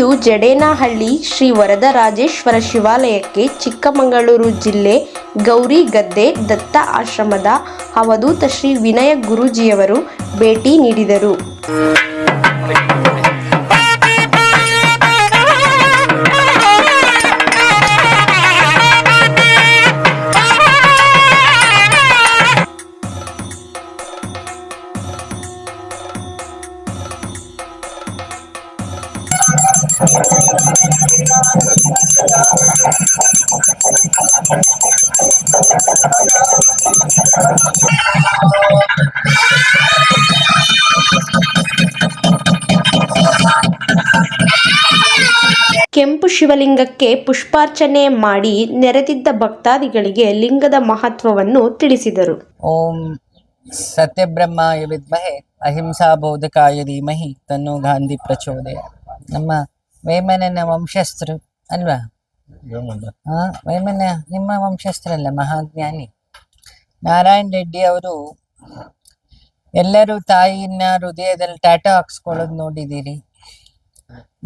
ಜಡೇನಹಳ್ಳಿ ಶ್ರೀ ವರದರಾಜೇಶ್ವರ ಶಿವಾಲಯಕ್ಕೆ ಚಿಕ್ಕಮಗಳೂರು ಜಿಲ್ಲೆ ಗೌರಿಗದ್ದೆ ದತ್ತ ಆಶ್ರಮದ ಅವಧೂತ ಶ್ರೀ ವಿನಯ ಗುರೂಜಿಯವರು ಭೇಟಿ ನೀಡಿದರು. ಕೆಂಪು ಶಿವಲಿಂಗಕ್ಕೆ ಪುಷ್ಪಾರ್ಚನೆ ಮಾಡಿ ನೆರೆದಿದ್ದ ಭಕ್ತಾದಿಗಳಿಗೆ ಲಿಂಗದ ಮಹತ್ವವನ್ನು ತಿಳಿಸಿದರು. ಓಂ ಸತ್ಯಬ್ರಹ್ಮಾಯ ವಿದ್ಮಹೆ ಅಹಿಂಸಾ ಬೋಧಕಾಯ ಧೀಮಹಿ ತನ್ನೋ ಗಾಂಧಿ ಪ್ರಚೋದಯ. ನಮ್ಮ ವೇಮನನ ವಂಶಸ್ಥರು ಅಲ್ವಾ? ಹಾ ವೇಮನ ನಿಮ್ಮ ವಂಶಸ್ಥರಲ್ಲ ಮಹಾಜ್ಞಾನಿ. ನಾರಾಯಣ್ ರೆಡ್ಡಿ ಅವರು ಎಲ್ಲರೂ ತಾಯಿನ ಹೃದಯದಲ್ಲಿ ಟ್ಯಾಟೋ ಹಾಕ್ಸ್ಕೊಳ್ಳೋದು ನೋಡಿದ್ದೀರಿ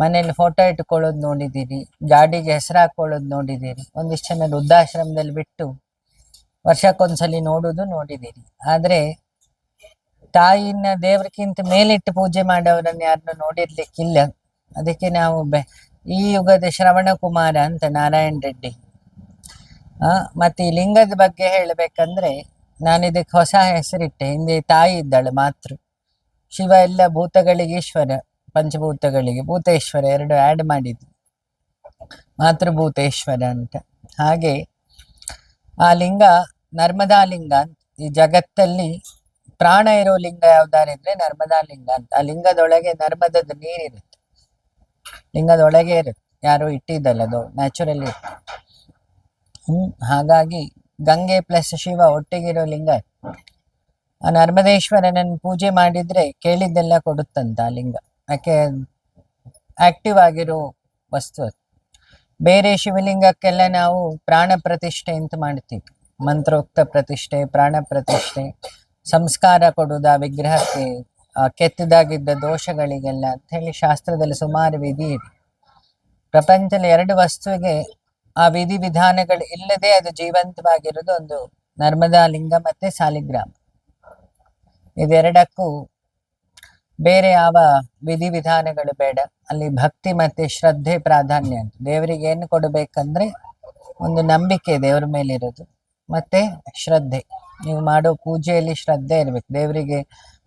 ಮನೇಲಿ ಫೋಟೋ ಇಟ್ಕೊಳ್ಳೋದು ನೋಡಿದ್ದೀರಿ ಗಾಡಿಗೆ ಹೆಸರು ಹಾಕೊಳ್ಳೋದು ನೋಡಿದ್ದೀರಿ ಒಂದಿಷ್ಟು ಜನ ವೃದ್ಧಾಶ್ರಮದಲ್ಲಿ ಬಿಟ್ಟು ವರ್ಷಕ್ಕೊಂದ್ಸಲಿ ನೋಡೋದು ನೋಡಿದ್ದೀರಿ ಆದರೆ ತಾಯಿನ ದೇವ್ರಕ್ಕಿಂತ ಮೇಲಿಟ್ಟು ಪೂಜೆ ಮಾಡೋರನ್ನ ಯಾರನ್ನೂ ನೋಡಿರ್ಲಿಕ್ಕಿಲ್ಲ. ಅದಕ್ಕೆ ನಾವು ಬೆ, ಈ ಯುಗದ ಶ್ರವಣ ಕುಮಾರ ಅಂತ ನಾರಾಯಣ್ ರೆಡ್ಡಿ. ಮತ್ತೆ ಈ ಲಿಂಗದ ಬಗ್ಗೆ ಹೇಳಬೇಕಂದ್ರೆ ನಾನು ಇದಕ್ಕೆ ಹೊಸ ಹೆಸರಿಟ್ಟೆ, ಹಿಂದೆ ತಾಯಿ ಇದ್ದಾಳೆ ಮಾತೃ. ಶಿವ ಎಲ್ಲ ಭೂತಗಳಿಗೆ ಈಶ್ವರ, ಪಂಚಭೂತಗಳಿಗೆ ಭೂತೇಶ್ವರ ಎರಡು ಆ್ಯಡ್ ಮಾಡಿದ್ವಿ. ಮಾತೃಭೂತೇಶ್ವರ ಅಂತ. ಹಾಗೆ ಆ ಲಿಂಗ ನರ್ಮದಾ ಲಿಂಗ ಅಂತ, ಈ ಜಗತ್ತಲ್ಲಿ ಪ್ರಾಣ ಇರೋ ಲಿಂಗ ಯಾವ್ದಾರಿದ್ರೆ ನರ್ಮದಾ ಲಿಂಗ ಅಂತ. ಆ ಲಿಂಗದೊಳಗೆ ನರ್ಮದದ ನೀರಿರುತ್ತೆ. ಲಿಂಗದೊಳಗೆ ಇರುತ್ತೆ ಯಾರು ಇಟ್ಟಿದ್ದಲ್ಲ, ಅದು ನ್ಯಾಚುರಲಿ ಹ್ಮ್, ಹಾಗಾಗಿ ಗಂಗೆ ಪ್ಲಸ್ ಶಿವ ಒಟ್ಟಿಗಿರೋ ಲಿಂಗ. ಆ ನರ್ಮದೇಶ್ವರನನ್ನು ಪೂಜೆ ಮಾಡಿದ್ರೆ ಕೇಳಿದ್ದೆಲ್ಲ ಕೊಡುತ್ತಂತ ಲಿಂಗ. ಯಾಕೆ ಆಕ್ಟಿವ್ ಆಗಿರೋ ವಸ್ತು ಬೇರೆ ಶಿವಲಿಂಗಕ್ಕೆಲ್ಲ ನಾವು ಪ್ರಾಣ ಪ್ರತಿಷ್ಠೆ ಅಂತ ಮಾಡ್ತೀವಿ. ಮಂತ್ರೋಕ್ತ ಪ್ರತಿಷ್ಠೆ, ಪ್ರಾಣ ಪ್ರತಿಷ್ಠೆ, ಸಂಸ್ಕಾರ ಕೊಡುವುದು ಆ ವಿಗ್ರಹಕ್ಕೆ. ಕೆತ್ತದಾಗಿದ್ದ ದೋಷಗಳಿಗೆಲ್ಲ ಅಂತ ಹೇಳಿ ಶಾಸ್ತ್ರದಲ್ಲಿ ಸುಮಾರು ವಿಧಿ ಇದೆ. ಪ್ರಪಂಚದಲ್ಲಿ ಎರಡು ವಸ್ತುವಿಗೆ ಆ ವಿಧಿ ವಿಧಾನಗಳು ಇಲ್ಲದೆ ಅದು ಜೀವಂತವಾಗಿರೋದು ಒಂದು ನರ್ಮದಾ ಲಿಂಗ ಮತ್ತೆ ಸಾಲಿಗ್ರಾಮ. ಇದೆರಡಕ್ಕೂ ಬೇರೆ ಯಾವ ವಿಧಿ ವಿಧಾನಗಳು ಬೇಡ. ಅಲ್ಲಿ ಭಕ್ತಿ ಮತ್ತೆ ಶ್ರದ್ಧೆ ಪ್ರಾಧಾನ್ಯ ಅಂತ. ದೇವರಿಗೆ ಏನು ಕೊಡಬೇಕಂದ್ರೆ ಒಂದು ನಂಬಿಕೆ ದೇವರ ಮೇಲೆ ಇರೋದು. ಮತ್ತೆ ಶ್ರದ್ಧೆ. ನೀವು ಮಾಡೋ ಪೂಜೆಯಲ್ಲಿ ಶ್ರದ್ಧೆ ಇರ್ಬೇಕು. ದೇವರಿಗೆ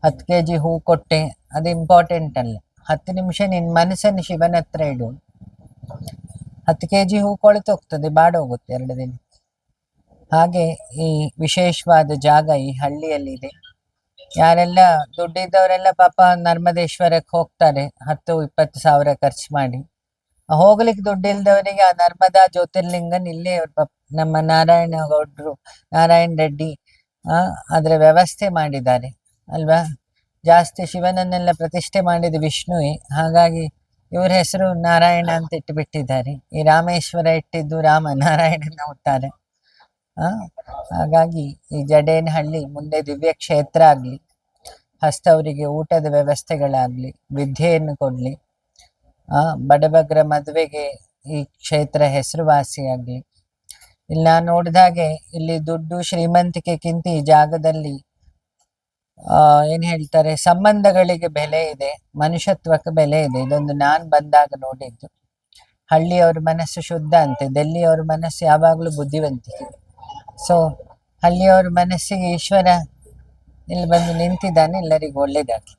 ಹತ್ತು ಕೆ ಜಿ ಹೂ ಕೊಟ್ಟೆ, ಅದು ಇಂಪಾರ್ಟೆಂಟ್ ಅಲ್ಲ. ಹತ್ತು ನಿಮಿಷ ನಿನ್ನ ಮನಸ್ಸನ್ನು ಶಿವನ ಹತ್ರ ಇಡು. ಹತ್ತು ಕೆ ಜಿ ಹೂ ಕೊಳೆತು ಹೋಗ್ತದೆ ಬಾಡೋಗುತ್ತೆ ಎರಡು ದಿನ ಹಾಗೆ ಈ ವಿಶೇಷವಾದ ಜಾಗ ಈ ಹಳ್ಳಿಯಲ್ಲಿ ಇದೆ. ಯಾರೆಲ್ಲ ದುಡ್ಡಿದ್ದವರೆಲ್ಲ ಪಾಪ ನರ್ಮದೇಶ್ವರಕ್ಕೆ ಹೋಗ್ತಾರೆ, ಹತ್ತು ಇಪ್ಪತ್ತು ಸಾವಿರ ಖರ್ಚು ಮಾಡಿ. ಹೋಗ್ಲಿಕ್ಕೆ ದುಡ್ಡಿಲ್ದವರಿಗೆ ಆ ನರ್ಮದಾ ಜ್ಯೋತಿರ್ಲಿಂಗನ್ ಇಲ್ಲೇ ನಮ್ಮ ನಾರಾಯಣ ಗೌಡ್ರು ನಾರಾಯಣ್ ರೆಡ್ಡಿ ಅದ್ರ ವ್ಯವಸ್ಥೆ ಮಾಡಿದ್ದಾರೆ. ಅಲ್ವಾ? ಜಾಸ್ತಿ ಶಿವನನ್ನೆಲ್ಲ ಪ್ರತಿಷ್ಠೆ ಮಾಡಿದ ವಿಷ್ಣುವೆ. ಹಾಗಾಗಿ ಇವ್ರ ಹೆಸರು ನಾರಾಯಣ ಅಂತ ಇಟ್ಟುಬಿಟ್ಟಿದ್ದಾರೆ ಈ ರಾಮೇಶ್ವರ ಇಟ್ಟಿದ್ದು ರಾಮ ನಾರಾಯಣನ ಹುಟ್ಟಾರೆ. ಆ? ಹಾಗಾಗಿ ಈ ಜಡೇನಹಳ್ಳಿ ಮುಂದೆ ದಿವ್ಯ ಕ್ಷೇತ್ರ ಆಗ್ಲಿ, ಹಸ್ತವರಿಗೆ ಊಟದ ವ್ಯವಸ್ಥೆಗಳಾಗ್ಲಿ, ವಿದ್ಯೆಯನ್ನು ಕೊಡ್ಲಿ, ಆ? ಬಡಬಗ್ರ ಮದುವೆಗೆ ಈ ಕ್ಷೇತ್ರ ಹೆಸರುವಾಸಿಯಾಗ್ಲಿ ಇಲ್ಲಿ ನಾನು ನೋಡಿದಾಗೆ ಇಲ್ಲಿ ದುಡ್ಡು ಶ್ರೀಮಂತಿಕೆಗಿಂತ ಈ ಜಾಗದಲ್ಲಿ ಆ, ಏನ್ ಹೇಳ್ತಾರೆ? ಸಂಬಂಧಗಳಿಗೆ ಬೆಲೆ ಇದೆ, ಮನುಷ್ಯತ್ವಕ್ಕೆ ಬೆಲೆ ಇದೆ. ಇದೊಂದು ನಾನ್ ಬಂದಾಗ ನೋಡಿದ್ದು. ಹಳ್ಳಿಯವ್ರ ಮನಸ್ಸು ಶುದ್ಧ ಅಂತೆ, ದೆಲ್ಲಿಯವ್ರ ಮನಸ್ಸು ಯಾವಾಗಲೂ ಬುದ್ಧಿವಂತಿಕೆ. ಸೊ ಹಳ್ಳಿಯವ್ರ ಮನಸ್ಸಿಗೆ ಈಶ್ವರ ಇಲ್ಲಿ ಬಂದು ನಿಂತಿದ್ದಾನೆ, ಎಲ್ಲರಿಗೂ ಒಳ್ಳೇದಾಗ್ಲಿ.